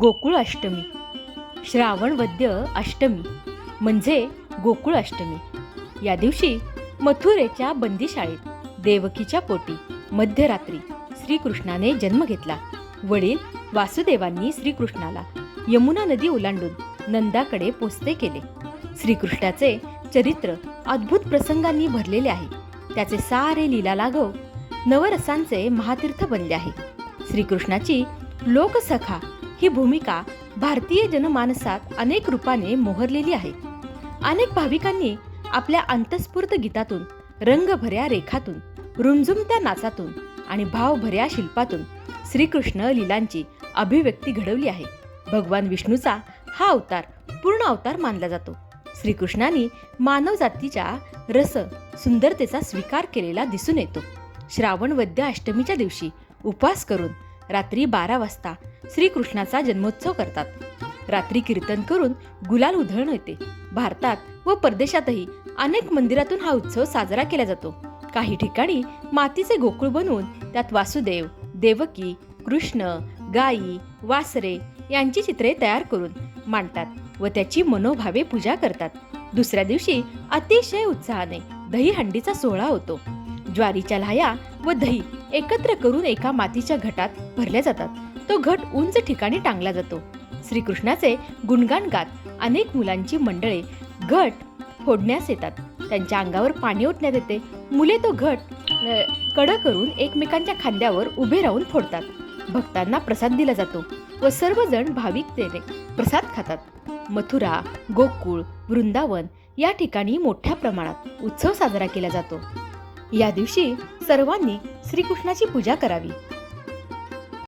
गोकुळ अष्टमी. श्रावण वद्य अष्टमी म्हणजे गोकुळ अष्टमी. या दिवशी मथुरेच्या बंदीशाळेत देवकीच्या पोटी मध्यरात्री श्रीकृष्णाने जन्म घेतला. वडील वासुदेवांनी श्रीकृष्णाला यमुना नदी ओलांडून नंदाकडे पोचते केले. श्रीकृष्णाचे चरित्र अद्भुत प्रसंगांनी भरलेले आहे. त्याचे सारे लीला लाघव नवरसांचे महातीर्थ बनले आहे. श्रीकृष्णाची लोकसखा ही भूमिका भारतीय जनमानसात अनेक रूपाने मोहरलेली आहे. अनेक भाविकांनी आपल्या अंतस्फूर्त गीतातून रंगभऱ्या रेखातून रुमझुमत्या नाचातून आणि भावभऱ्या शिल्पातून श्रीकृष्ण लीलांची अभिव्यक्ती घडवली आहे. भगवान विष्णूचा हा अवतार पूर्ण अवतार मानला जातो. श्रीकृष्णाने मानवजातीच्या रस सुंदरतेचा स्वीकार केलेला दिसून येतो. श्रावण वद्य अष्टमीच्या दिवशी उपवास करून रात्री बारा वाजता श्रीकृष्णाचा जन्मोत्सव करतात. रात्री कीर्तन करून गुलाल उधळण येते. भारतात व परदेशातही अनेक मंदिरातून हा उत्सव साजरा केला जातो. काही ठिकाणी मातीचे गोकुळ बनवून त्यात वासुदेव देवकी कृष्ण गायी वासरे यांची चित्रे तयार करून मांडतात व त्याची मनोभावे पूजा करतात. दुसऱ्या दिवशी अतिशय उत्साहाने दहीहंडीचा सोहळा होतो. ज्वारीच्या लाह्या व दही एकत्र करून एका मातीच्या घटात भरल्या जातात. तो घट उंच ठिकाणी टांगला जातो. श्रीकृष्णाचे गुणगान गात अनेक मुलांची मंडळे घट फोडण्यास येतात. त्यांच्या अंगावर पाणी ओतण्यात येते. मुले तो घट कड करून एकमेकांच्या खांद्यावर उभे राहून फोडतात. भक्तांना प्रसाद दिला जातो व सर्वजण भाविकतेने प्रसाद खातात. मथुरा गोकुळ वृंदावन या ठिकाणी मोठ्या प्रमाणात उत्सव साजरा केला जातो. या दिवशी सर्वांनी श्रीकृष्णाची पूजा करावी.